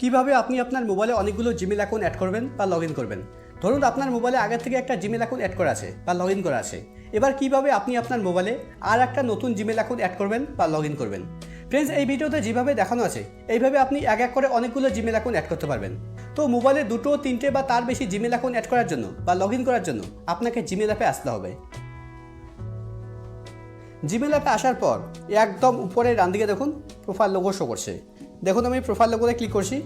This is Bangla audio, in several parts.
কীভাবে আপনি আপনার মোবাইলে অনেকগুলো জিমেল অ্যাকাউন্ট অ্যাড করবেন বা লগ করবেন? ধরুন আপনার মোবাইলে আগে থেকে একটা জিমেল অ্যাকাউন্ট অ্যাড করা আছে বা লগ করা আছে। এবার কীভাবে আপনি আপনার মোবাইলে আর একটা নতুন জিমেল অ্যাকাউন্ট অ্যাড করবেন বা লগ করবেন? ফ্রেন্ডস এই ভিডিওতে যেভাবে দেখানো আছে, এইভাবে আপনি এক এক করে অনেকগুলো জিমেল অ্যাকাউন্ট অ্যাড করতে পারবেন। তো মোবাইলে দুটো, তিনটে বা তার বেশি জিমেল অ্যাকাউন্ট অ্যাড করার জন্য বা লগ করার জন্য আপনাকে জিমেল অ্যাপে আসতে হবে। জিমেল অ্যাপে আসার পর একদম উপরে ডান দিকে দেখুন প্রোফাইল লোগো শো করছে। দেখুন আমি প্রোফাইল লোগোতে ক্লিক করছি।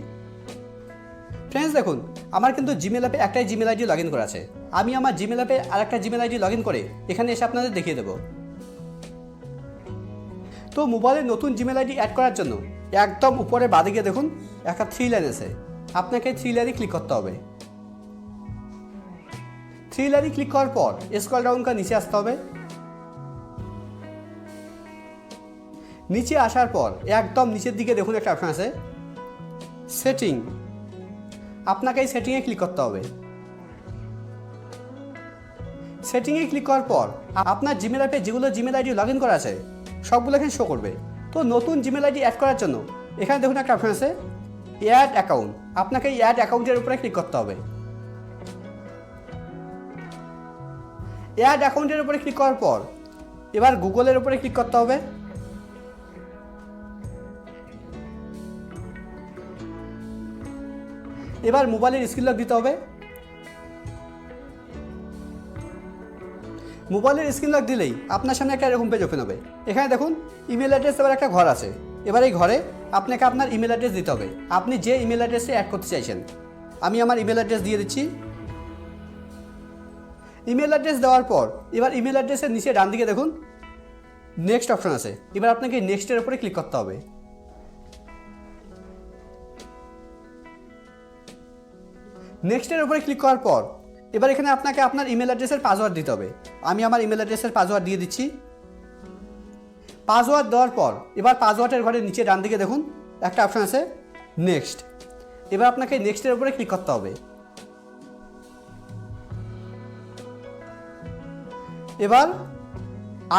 ফ্রেন্ডস দেখুন, আমার কিন্তু জিমেল অ্যাপে একটাই জিমেল আইডি লগ ইন করা আছে। আমি আমার জিমেল অ্যাপে আর একটা জিমেল আইডি লগ ইন করে এখানে এসে আপনাদের দেখিয়ে দেবো। তো মোবাইলে নতুন জিমেল আইডি অ্যাড করার জন্য একদম উপরে বাদে গিয়ে দেখুন, একটা থ্রি লাইন আছে। আপনাকে থ্রি লাইনে ক্লিক করতে হবে। থ্রি লাইনে ক্লিক করার পর স্ক্রল ডাউন করে নিচে আসতে হবে। নিচে আসার পর, একদম নিচের দিকে দেখুন একটা অপশন আছে। সেটিং আপনাকে এই সেটিংয়ে ক্লিক করতে হবে। সেটিংয়ে ক্লিক করার পর, আপনার জিমেল অ্যাপে যেগুলো জিমেল আইডি লগ ইন করা আছে, সবগুলো এখানে শো করবে। তো নতুন জিমেল আইডি অ্যাড করার জন্য, এখানে দেখুন একটা অপশন আছে অ্যাড অ্যাকাউন্ট আপনাকে এই অ্যাড অ্যাকাউন্টের উপরে ক্লিক করতে হবে। অ্যাড অ্যাকাউন্টের উপরে ক্লিক করার পর, এবার গুগলের উপরে ক্লিক করতে হবে। এবার মোবাইলের স্ক্রিন লক দিতে হবে। মোবাইলের স্ক্রিন লক দিলেই আপনার সামনে একটা এরকম পেজ ওপেন হবে। এখানে দেখুন ইমেল অ্যাড্রেস এবার একটা ঘর আছে। এবার এই ঘরে আপনাকে আপনার ইমেল অ্যাড্রেস দিতে হবে। আপনি যে ইমেল অ্যাড্রেসে অ্যাড করতে চাইছেন, আমি আমার ইমেল অ্যাড্রেস দিয়ে দিচ্ছি। ইমেল অ্যাড্রেস দেওয়ার পর এবার ইমেল অ্যাড্রেসের নিচে ডান দিকে দেখুন নেক্সট অপশন আছে। এবার আপনাকে নেক্সটের উপরে ক্লিক করতে হবে। নেক্সটের উপরে ক্লিক করার পর, এবার এখানে আপনাকে আপনার ইমেল অ্যাড্রেসের পাসওয়ার্ড দিতে হবে। আমি আমার ইমেল অ্যাড্রেসের পাসওয়ার্ড দিয়ে দিচ্ছি। পাসওয়ার্ড দেওয়ার পর, এবার পাসওয়ার্ডের ঘরের নিচে ডান দিকে দেখুন, একটা অপশন আছে নেক্সট এবার আপনাকে নেক্সটের উপরে ক্লিক করতে হবে। এবার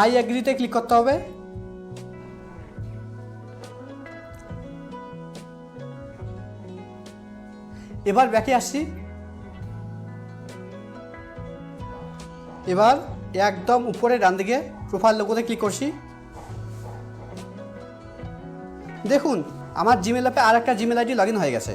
আই অ্যাগ্রিতে ক্লিক করতে হবে। এবার ব্যাকে আসছি এবার একদম উপরে ডান দিকে প্রোফাইল লোগোতে ক্লিক করছি। দেখুন, আমার জিমেল অ্যাপে আর একটা জিমেল আইডি লগ হয়ে গেছে।